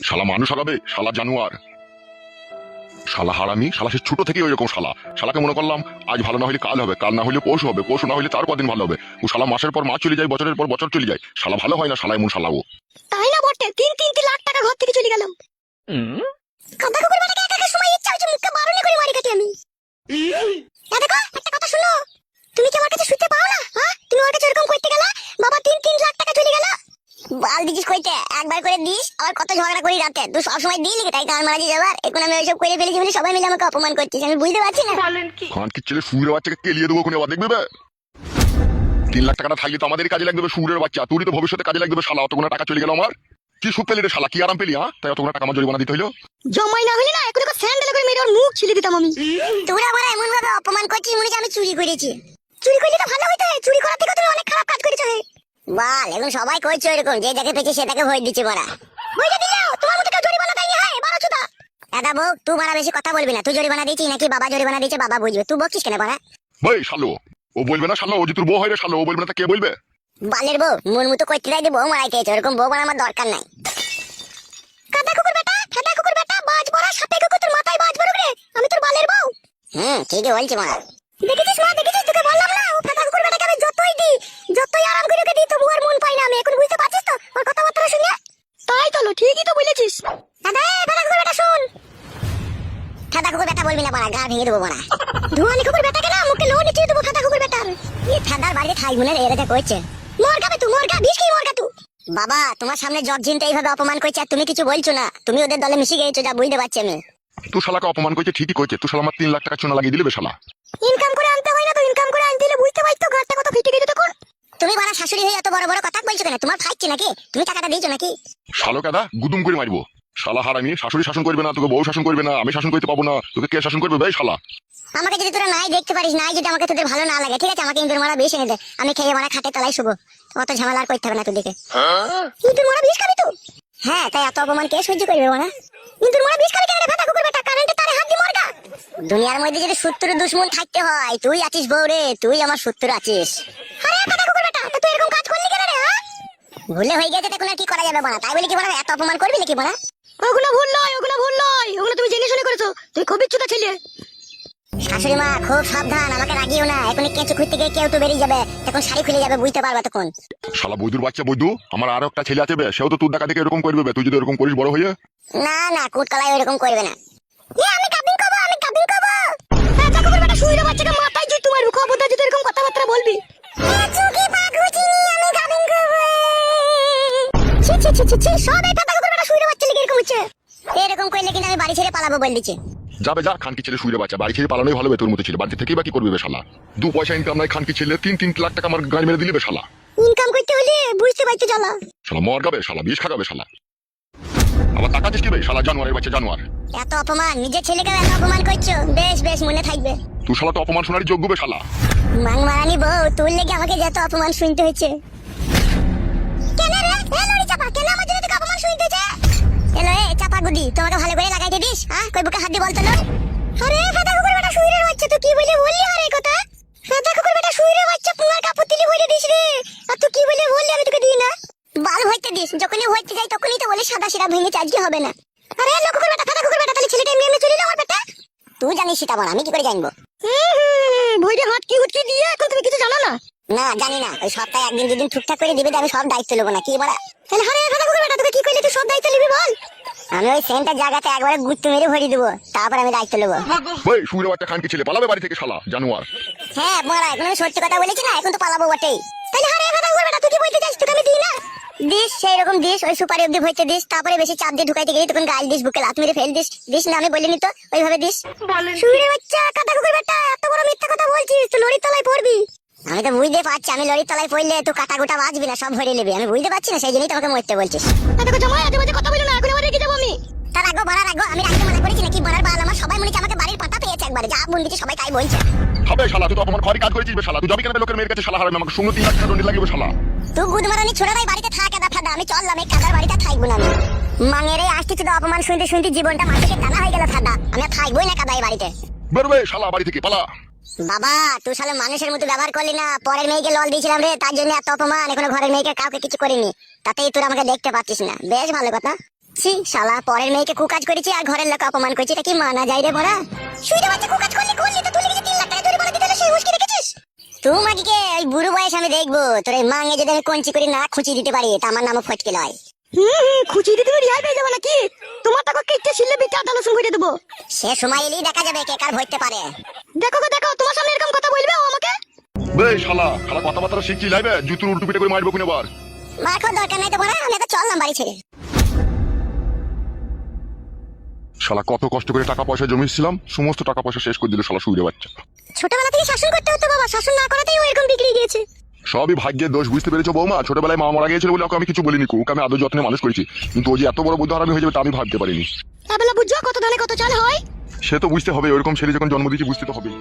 শালা মানুষ হারাবে শালা জানোয়ার। শালা হারামি শালা সে ছোট থেকে ওইরকম শালা। শালাকে মনে করলাম আজ ভালো না হলে কাল হবে কাল না হলে পৌষ হবে পৌষ না হলে তার কদিন ভালো হবে। ও শালা মাসের পর মাস চলে যায় বছরের পর বছর চলে যায়। শালা ভালো হয় না শালা এমন শালা ও। তাই না বটে? তিন তিনটি লাখ টাকা ঘর থেকে চলে গেল কাদা কুকুর বেটাকে একা একা সময় ইচ্ছা হচ্ছে মুখকে বারণে করে মারি কাটি আমি। দেখো একটা কথা শুনো তুমি কি আমার কাছে শুতে পাও না হ্যাঁ তুমি ওর কাছে এরকম করতে গেলা বাবা তিন তিন লাখ টাকা চলে গেল বাল দিছিস কইতে একবার আবার কত ঝগড়া করি রাতে? তুই সবসময় দিলি তাই গান মারা যাবার এখন আমি ওইসব করে ফেলেছি বলে সবাই মিলে আমাকে অপমান করছিস। আমি বুঝতে পারছি না। খান কি? ছেলে সুরের বাচ্চাকে কেলিয়ে দেবো কোনে আবার? দেখবে বে? তিন লাখ টাকাটা থাকলে তো আমাদের কাজে লাগবে সুরের বাচ্চা। তুই তো ভবিষ্যতে কাজে লাগবে শালা অতগুলো টাকা চলে গেল আমার। কি সুখ পেলি রে শালা? কি আরাম পেলি হ্যাঁ? তাই অতগুলো টাকা আমার জরিমানা দিতে হইল। জমাই না হলে না এখন একটা স্যান্ডেল করে মেরে ওর মুখ ছিলে দিতাম আমি। তোরা আমার এমন ভাবে অপমান করছিস মনে হচ্ছে আমি চুরি করেছি। চুরি করলে তো ভালো হইতো চুরি করার থেকে তুমি অনেক খারাপ কাজ করেছ হে। বাল এখন সবাই কইছো এরকম যে যাকে পেয়েছে সেটাকে ভয় দিচ্ছে বড়া। ভয়টা দিলেও তোমার মতো কেউ জরিমানা দেয়নি হয় বারো চুদা! দাদা বউ তুই বড়া বেশি কথা বলবি না। তুই জরিমানা দিয়েছিস নাকি বাবা জরিমানা দিয়েছে বাবা বুঝবে। তুই বকিস কেন বড়া? ভাই শালো ও বলবে না শালো ও যে তোর বউ হয় রে শালো ও বলবে না তা কে বলবে? বালের বউ মন মতো করতে চাইতে বউ মারাইতে হয়েছে ওরকম বউ আমার দরকার নাই। কাদা কুকুর বেটা ফেদা কুকুর বেটা বাজ বড়া সাপে কুকুর তোর মাথায় বাজ বড় রে আমি তোর বালের বউ। হুম ঠিকই বলছি মারা। ভেঙে দেবো মারা ধোয়ানি কুকুর বেটাকে না মুখে লোন নিচে দেবো ফেদা কুকুর বেটার। এই ফেদার বাড়িতে থাকব না রে এরা যা করছে মর গাবে তুই মর গা বিষ খেয়ে মর গা তুই বাবা তোমার সামনে জর্জিনটা এইভাবে অপমান করছে আর তুমি কিছু বলছো না। তুমি ওদের দলে মিশে গেছো যা বুঝতে পারছি আমি। তুই শালাকে অপমান করছে ঠিকই করছে। তুই শালা আমার তিন লাখ টাকা চুনা লাগিয়ে দিলে ইনকাম করে আনতে হয় না তো ইনকাম করে আনতে হলে বুঝতে পারছ ঘরটা কত ফিটে গেছে তখন? তুমি বাড়া শাশুড়ি হয়ে এত বড় বড় কথা বলছো কেন? তোমার ফাইছে নাকি? তুমি টাকাটা দিয়েছ নাকি? শালো কাদা গুদুম করে মারবো। শালা হারামি, শাশুড়ি শাসন করবে না, তোকে বউ শাসন করবে না, আমি শাসন করতে পাবো না, তোকে কে শাসন করবে ভাই শালা? আমাকে যদি তোরা নাই দেখতে পারিস, নাই যদি আমাকে তোদের ভালো না লাগে, ঠিক আছে? আমাকে ইন্দুর মারা বিষ এনে দে, আমি খেয়ে মারা খাটে তলায় শুভ অত ঝামেলা আর করতে হবে না তোর দিকে ইন্দুর মারা বিষ খাবি তো হ্যাঁ তাই এত অপমান কে সহ্য করবে মারা ইন্দুর মারা বিষ খাবি কেন রে? ফাটা কুকুর বেটা কারেন্টে তারে হাত দি মরগা। দুনিয়ার মধ্যে যদি শত্রু দুশ্মন থাকতে হয়, তুই আছিস বউ রে, তুই আমার শত্রু আছিস। আরে ফাটা কুকুর বেটা তুই এরকম কাজ করলি কেন রে হ্যাঁ? ভুলে হয়ে গেছে তখন আর কি করা যাবে বলা, তাই বলে কি বলা, এত অপমান করবি নাকি বলা? ওগুলো ভুল নয় ওগুলো ভুল নয়। ওগুলো তুমি জেনে শুনে করেছ। তুই খুব ইচ্ছুতা ছেলে। শাশুড়ি মা খুব সাবধান আমাকে রাগিও না। এখনই কেঁচু খুঁজতে গিয়ে কেউ তো বেরিয়ে যাবে। তখন শাড়ি খুলে যাবে বুঝতে পারবে তখন। শালা বৈদুর বাচ্চা বৈদু আমার আরও একটা ছেলে আছে বে সেও তো তোর টাকা থেকে এরকম করবে তুই যদি এরকম করিস বড় হয়ে। না না কুটকলাই ওরকম করবে না। এ আমি কাবিন কব আমি কাবিন কব হ্যাঁ দেখো বেটা শুইরে বাচ্চাকে মাথায় জুতো মারবো খবরদার যদি এরকম কথাবার্তা বলবি। চুকি পাগুচিনি আমি কাবিন কব ছি ছি ছি ছি ছি সব এই পাতা কুকুর বেটা শুইরে বাচ্চা লিগে এরকম হচ্ছে এরকম করলে কিন্তু আমি বাড়ি ছেড়ে পালাবো বল দিচ্ছে। যাবে যা খানকি ছেলে শুয়ে বাচ্চা বাড়ি ছেড়ে পালানোই ভালো তোর মতো ছিল। বাড়ি থেকেই বা কি করবে বে শালা? দু পয়সা ইনকাম নাই খানকি ছেলে তিন তিন লাখ টাকা আমার গাড়ি মেরে দিলে বে শালা। ইনকাম করতে হলে বুঝতে জ্বালা শালা মর গাবে শালা বিষ খাগাবে শালা। আবার তাকাচ্ছিস কি বে? শালা জানোয়ারের বাচ্চা জানোয়ার। এত অপমান নিজের ছেলেকে এত অপমান করছ? বেশ বেশ মনে থাকবে। তুই শালা তো অপমান শোনারই যোগ্য বে শালা। বউ তোর লেগে আমাকে যত অপমান শুনতে হয়েছে। কেন রে? এ লড়ি চাপা কেন গুদি তোমাকে ভালো করে লাগাইতে দিস হ্যাঁ কই বুকে হাত দিয়ে বলতো না? আরে ফাটা কুকুর বেটা শুইরে বাচ্চা তুই কি বলে বললি আরে এই কথা? ফাটা কুকুর বেটা শুইরে বাচ্চা পুঙ্গার কাপড় তুলি ভরে দিস রে। আর তুই কি বলে বললি আমি তোকে দিই না? বাল ভরতে দিস যখনই ভরতে যাই তখনই তো বলে সাদা সিরা ভেঙে আজকে হবে না। আরে লোক কুকুর বেটা ফাটা কুকুর বেটা তাহলে ছেলেটা এমনি এমনি চলে আমার বেটা? তুই জানিস সেটা বল আমি কি করে জানব? ভইরে হাটকি হুটকি দিয়ে এখন তুমি কিছু জানো না? না জানি না ওই সপ্তাহে একদিন দুদিন ঠিকঠাক করে দিবে আমি সব দায়িত্ব নেব না কি বলা? তাহলে হারে কথা কুকুর বেটা তোকে কি কইলে তুই সব দায়িত্ব নিবি বল? আমি ওই সেন্টার জায়গাতে একবারে গুত্তু মেরে ভরি দেবো তারপর আমি দায়িত্ব নেব। ওই শুয়ে বাচ্চা খানকি ছেলে পালাবে বাড়ি থেকে শালা জানোয়ার। হ্যাঁ বড়া এখন আমি সত্যি কথা বলেছি না এখন তো পালাবো বটেই। তাহলে হারে কথা কুকুর বেটা তুই কি বলতে চাস? তোকে আমি দিই না? দিস সেই রকম দিস ওই সুপারি অব্দি ভরতে দিস তারপরে বেশি চাপ দিয়ে ঢুকাইতে গেলি তখন গাল দিস বুকে লাত মেরে ফেল দিস। দিস না আমি বলিনি তো ওইভাবে দিস। শুয়ে বাচ্চা কাটা কুকুর বেটা এত বড় মিথ্যা কথা বলছিস তুই লড়ির তলায় পড়বি? আমি তো বুঝতে পারছি আমি লড়ির তলায় পড়লে তো কাটা গোটা বাঁচবি না সব ভরে নেবি। আমি বুঝতে পারছি না সেই জন্যই তোমাকে মরতে বলছিস। দেখো জামাই কথা বলো না এখন আবার রেখে যাব আমি তার আগে বলার আগে আমি রাখতে মানা করেছি নাকি? বলার বাল আমার সবাই মনে আমাকে বাড়ির পাতা পেয়েছে একবারে। যা বোন দিচ্ছে সবাই তাই বলছে। হবে শালা তুই তো ঘরে কাজ করেছিস শালা। তুই কেন লোকের মেয়ের কাছে? শালা হারাবে আমাকে শূন্য তিন লাখ টাকা দণ্ডি লাগবে শালা। তুই গুদমারানি ছোড়ারাই বাড়িতে থাক ফাদা। আমি চললাম এই কাদার বাড়িতে থাকব না আমি। মাঙেরে আসতে অপমান শুনতে শুনতে জীবনটা মাটিকে হয়ে গেল ফাদা। আমি থাকবোই না কাদাই বাড়িতে। বেরোবে শালা বাড়ি থেকে পালা। বাবা তুই মানুষের মতো ব্যবহার করলি না। পরের মেয়েকে লল দিয়েছিলাম রে তার জন্য এত অপমান। এখনও ঘরের মেয়েকে কাউকে কিছু করিনি। তাতেই তোর আমাকে দেখতে পাচ্ছিস না। বেশ ভালো কথা। ছি শালা পরের মেয়েকে কুকাজ করেছি আর ঘরের লোক অপমান করেছি এটা কি মানা যায় রে বড়া শুইতে বাচ্চা কুকাজ করলি করলি তো তুই লিখেছি তিন লাখ টাকা ধরে বলে দিতে সেই হুঁশকি রেখেছিস? তুই মাগিকে ওই বুড়ো বয়স আমি দেখব তোর এই মাঙে যদি আমি কঞ্চি করে না খুঁচি দিতে পারি তা আমার নামও ফটকে লয়। হুম হুম খুঁচিয়ে দিয়ে তুমি রিহাই পেয়ে যাবে নাকি? তোমার টাকা কেটে ছিললে বিটা আদা রসুন করে দেবো। সে সময় এলেই দেখা যাবে কে কার ভরতে পারে। দেখো গো দেখো তোমার সামনে এরকম কথা বলবে ও আমাকে? বে শালা শালা কথাবার্তা শিখছি লাইবে? জুতুর উল্টো পিটে করে মারবো কিনা বার খাওয়ার দরকার নাই তো বড়া আমি তো চললাম বাড়ি ছেড়ে। শালা কত কষ্ট করে টাকা পয়সা জমিয়েছিলাম সমস্ত টাকা পয়সা শেষ করে দিল শালা শুয়ে বাচ্চা। ছোটবেলা থেকে শাসন করতে হতো বাবা শাসন না করাতেই ও এরকম বিগড়ে গিয়েছে। সবই ভাগ্যের দোষ বুঝতে পেরেছ বৌমা? ছোটবেলায় মা মারা গিয়েছিল বলে ওকে আমি কিছু বলিনি ওকে আমি আদৌ যত্নে মানুষ করেছি। কিন্তু ও যে এত বড় বুদ্ধ হারামি হয়ে যাবে তা আমি ভাবতে পারিনি। তাহলে বুঝছ কত ধানে কত চাল হয়? সে তো বুঝতে হবে ওরকম ছেলে যখন জন্ম দিয়েছি বুঝতে তো হবেই।